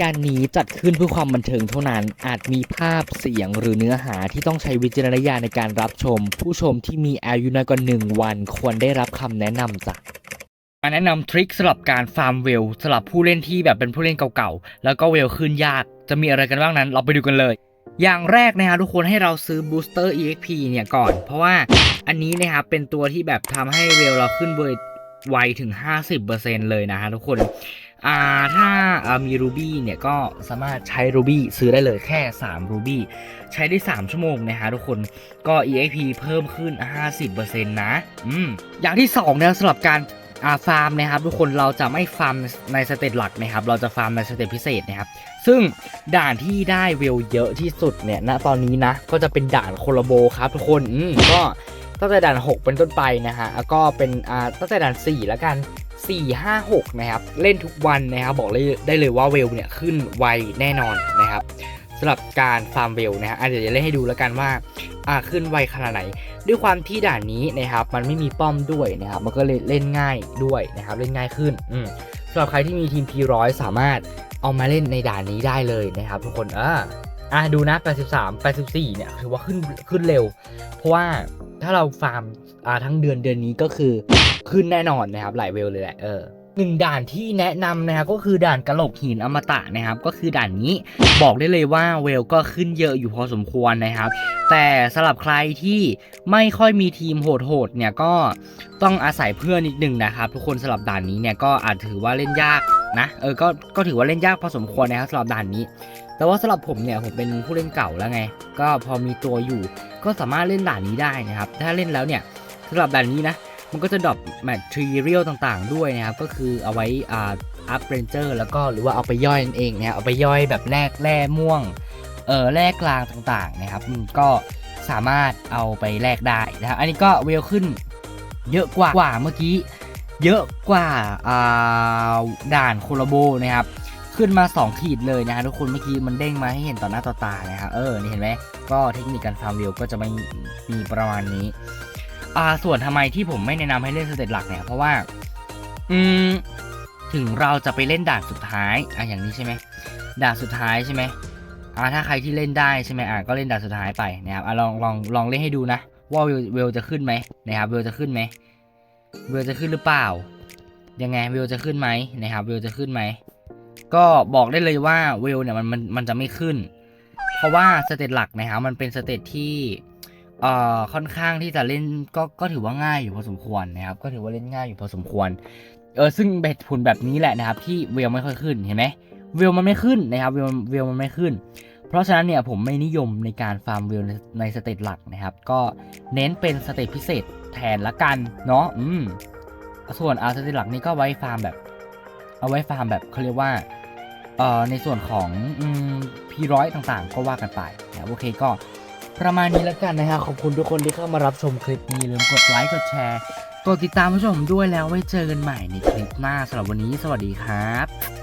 การนี้จัดขึ้นเพื่อความบันเทิงเท่านั้น อาจมีภาพเสียงหรือเนื้อหาที่ต้องใช้วิจารณญาณในการรับชม ผู้ชมที่มีอายุน้อยกว่า1วันควรได้รับคำแนะนำจากมาแนะนำทริคสำหรับการฟาร์มเวลสำหรับผู้เล่นที่แบบเป็นผู้เล่นเก่าๆ แล้วก็เวลขึ้นยาก จะมีอะไรกันบ้างนั้น เราไปดูกันเลย อย่างแรกนะครับทุกคนให้เราซื้อบูสเตอร์ EXP เนี่ยก่อน เพราะว่าอันนี้นะครับเป็นตัวที่แบบทำให้เวลเราขึ้นเวลไวถึง 50%เลยนะฮะทุกคน อ่าถ้ามีรูบี้เนี่ยก็สามารถใช้รูบี้ซื้อได้เลยแค่3รูบี้ใช้ได้ 3 ชั่วโมงนะฮะทุกคนก็ EXP เพิ่มขึ้น 50%นะอืมอย่างที่2เนี่ยสำหรับการอาฟาร์มนะครับทุกคนเราจะไม่ฟาร์มในสเตจหลักนะครับเราจะฟาร์มในสเตจพิเศษนะครับซึ่งด่านที่ได้เวลเยอะที่สุดเนี่ยณตอนนี้นะก็จะเป็นด่านโคลโบครับทุกคนอืมก็ ตั้งแต่ด่าน 6 เป็นต้นไปนะฮะแล้วก็เป็นอ่าตั้งแต่ด่าน 4 แล้วกัน 4 5 6 นะครับ เล่นทุกวันนะครับบอกเลยได้เลยว่าเวลเนี่ยขึ้นไวแน่นอนนะครับสำหรับการฟาร์มเวลนะฮะเดี๋ยวจะเล่นให้ดูแล้วกันว่าอ่าขึ้นไวขนาดไหน ด้วยความที่ด่านนี้นะครับมันไม่มีป้อมด้วยนะครับมันก็เลยเล่นง่ายด้วยนะครับเล่นง่ายขึ้นอืมสำหรับใครที่มีทีม P100 สามารถเอามาเล่นในด่านนี้ได้เลยนะครับทุกคนอ่า อะดูนะ 83 84 เนี่ยถือว่าขึ้นขึ้นเร็ว เพราะว่าถ้าเราฟาร์มอ่าทั้งเดือนเดือนนี้ก็คือขึ้นแน่นอนนะครับหลายเวลเลยแหละเออหนึ่งด่านที่แนะนำนะครับก็คือด่านกระโหลกหินอมตะนะครับ ก็คือด่านนี้บอกได้เลยว่าเวลก็ขึ้นเยอะอยู่พอสมควรนะครับ แต่สำหรับใครที่ไม่ค่อยมีทีมโหดๆเนี่ยก็ต้องอาศัยเพื่อนนิดนึงนะครับ ทุกคนสำหรับด่านนี้เนี่ยก็อาจถือว่าเล่นยากนะเออก็ก็ถือว่าเล่นยากพอสมควรนะครับสำหรับด่านนี้ แต่ว่าสำหรับผมเนี่ยผมเป็นผู้เล่นเก่าแล้วไง ก็พอมีตัวอยู่ ก็สามารถเล่นด่านนี้ได้นะครับ ถ้าเล่นแล้วเนี่ยสำหรับด่านนี้นะ มันก็จะดรอปแมททรีเรียลต่างๆ ด้วยนะครับ ก็คือเอาไว้อ่าอัพเรนเจอร์แล้วก็หรือว่าเอาไปย่อยนั่นเองนะครับเอาไปย่อยแบบแลกแร่ม่วงเออแลกกลางต่างๆนะครับก็สามารถเอาไปแลกได้นะครับอันนี้ก็เวลขึ้นเยอะกว่ากว่าเมื่อกี้ เยอะกว่าอ่าด่านโคลาโบนะครับ ขึ้นมา 2 ขีดเลยนะฮะทุกคนเมื่อกี้มันเด้งมาให้เห็นต่อหน้าต่อตานะครับเออนี่เห็นไหมก็เทคนิคการฟาร์มเวลก็จะไม่มีประมาณนี้อ่าส่วนทำไมที่ผมไม่แนะนำให้เล่นสเตจหลักเนี่ยเพราะว่า อืมถึงเราจะไปเล่นด่านสุดท้ายอะอย่างนี้ใช่ไหมด่านสุดท้ายใช่ไหมอ่าถ้าใครที่เล่นได้ใช่ไหมอะก็เล่นด่านสุดท้ายไปนะครับอะลองลองลองเล่นให้ดูนะ ว่าเวเวลจะขึ้นไหมนะครับเวลจะขึ้นไหมเวลจะขึ้นหรือเปล่ายังไงเวลจะขึ้นไหมนะครับเวลจะขึ้นไหม ก็บอกได้เลยว่าเวลเนี่ยมันมันมันจะไม่ขึ้น เพราะว่าสเตจหลักนะครับมันเป็นสเตจที่เอ่อค่อนข้างที่จะเล่นก็ก็ถือว่าง่ายอยู่พอสมควรนะครับ ก็ถือว่าเล่นง่ายอยู่พอสมควรเออซึ่งเหตุผลแบบนี้แหละนะครับ ที่เวลไม่ค่อยขึ้นเห็นไหมเวลมันไม่ขึ้นนะครับเวลเวลมันไม่ขึ้น เพราะฉะนั้นเนี่ยผมไม่นิยมในการฟาร์มเวลในสเตจหลักนะครับ ก็เน้นเป็นสเตจพิเศษแทนละกันเนาะอืมส่วนอาสเตจหลักนี่ก็ไว้ฟาร์มแบบ เอาไว้ฟาร์มแบบเขาเรียกว่า ในส่วนของพีร้อยต่างๆ ก็ว่ากันไปนะโอเคก็ประมาณนี้แล้วกันนะฮะขอบคุณทุกคนที่เข้ามารับชมคลิปนี้อย่าลืมกดไลค์กดแชร์กดติดตามผู้ชมด้วยแล้วไว้เจอกันใหม่ในคลิปหน้าสำหรับวันนี้สวัสดีครับ